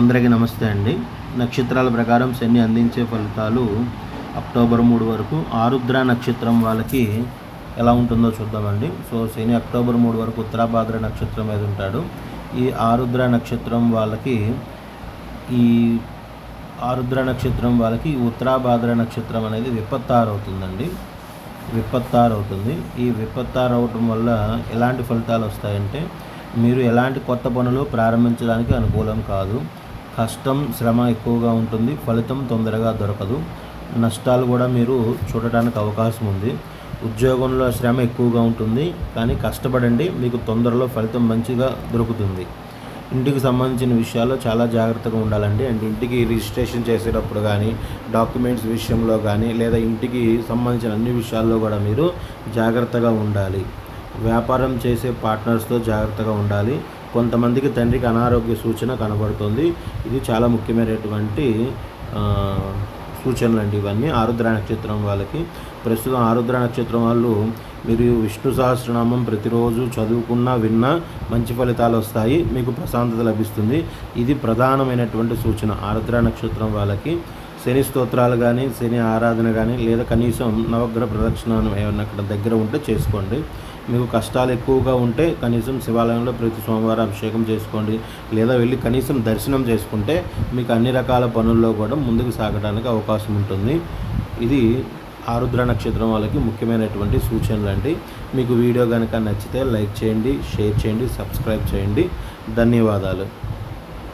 అందరికీ నమస్తే అండి. నక్షత్రాల ప్రకారం శని అందించే ఫలితాలు అక్టోబర్ మూడు వరకు ఆరుద్ర నక్షత్రం వాళ్ళకి ఎలా ఉంటుందో చూద్దామండి. సో శని అక్టోబర్ మూడు వరకు ఉత్తరాభాద్ర నక్షత్రం మీద ఉంటాడు. ఈ ఆరుద్ర నక్షత్రం వాళ్ళకి ఈ ఆరుద్ర నక్షత్రం వాళ్ళకి ఉత్తరాభాద్ర నక్షత్రం అనేది విపత్తారు అవుతుందండి. విపత్తారు అవుతుంది. ఈ విపత్తారు అవటం వల్ల ఎలాంటి ఫలితాలు వస్తాయంటే మీరు ఎలాంటి కొత్త పనులు ప్రారంభించడానికి అనుకూలం కాదు. కష్టం శ్రమ ఎక్కువగా ఉంటుంది ఫలితం తొందరగా దొరకదు. నష్టాలు కూడా మీరు చూడటానికి అవకాశం ఉంది. ఉద్యోగంలో శ్రమ ఎక్కువగా ఉంటుంది కానీ కష్టపడండి మీకు తొందరలో ఫలితం మంచిగా దొరుకుతుంది. ఇంటికి సంబంధించిన విషయాల్లో చాలా జాగ్రత్తగా ఉండాలండి. అండ్ ఇంటికి రిజిస్ట్రేషన్ చేసేటప్పుడు కానీ డాక్యుమెంట్స్ విషయంలో కానీ లేదా ఇంటికి సంబంధించిన అన్ని విషయాల్లో కూడా మీరు జాగ్రత్తగా ఉండాలి. వ్యాపారం చేసే పార్ట్నర్స్తో జాగ్రత్తగా ఉండాలి. కొంతమందికి తండ్రికి అనారోగ్య సూచన కనబడుతుంది. ఇది చాలా ముఖ్యమైనటువంటి సూచనలు అండి ఇవన్నీ. ఆరుద్ర నక్షత్రం వాళ్ళకి. ప్రస్తుతం ఆరుద్ర నక్షత్రం వాళ్ళు మీరు విష్ణు సహస్రనామం ప్రతిరోజు చదువుకున్నా విన్నా మంచి ఫలితాలు వస్తాయి. మీకు ప్రశాంతత లభిస్తుంది. ఇది ప్రధానమైనటువంటి సూచన ఆరుద్ర నక్షత్రం వాళ్ళకి. శని స్తోత్రాలు కానీ శని ఆరాధన కానీ లేదా కనీసం నవగ్రహ ప్రదక్షిణ ఏమన్నా అక్కడ దగ్గర ఉంటే చేసుకోండి. మీకు కష్టాలు ఎక్కువగా ఉంటే కనీసం శివాలయంలో ప్రతి సోమవారం అభిషేకం చేసుకోండి. లేదా వెళ్ళి కనీసం దర్శనం చేసుకుంటే మీకు అన్ని రకాల పనుల్లో కూడా ముందుకు సాగడానికి అవకాశం ఉంటుంది. ఇది ఆరుద్ర నక్షత్రం వాళ్ళకి ముఖ్యమైనటువంటి సూచనలు అండి. మీకు వీడియో కనుక నచ్చితే లైక్ చేయండి షేర్ చేయండి సబ్స్క్రైబ్ చేయండి. ధన్యవాదాలు.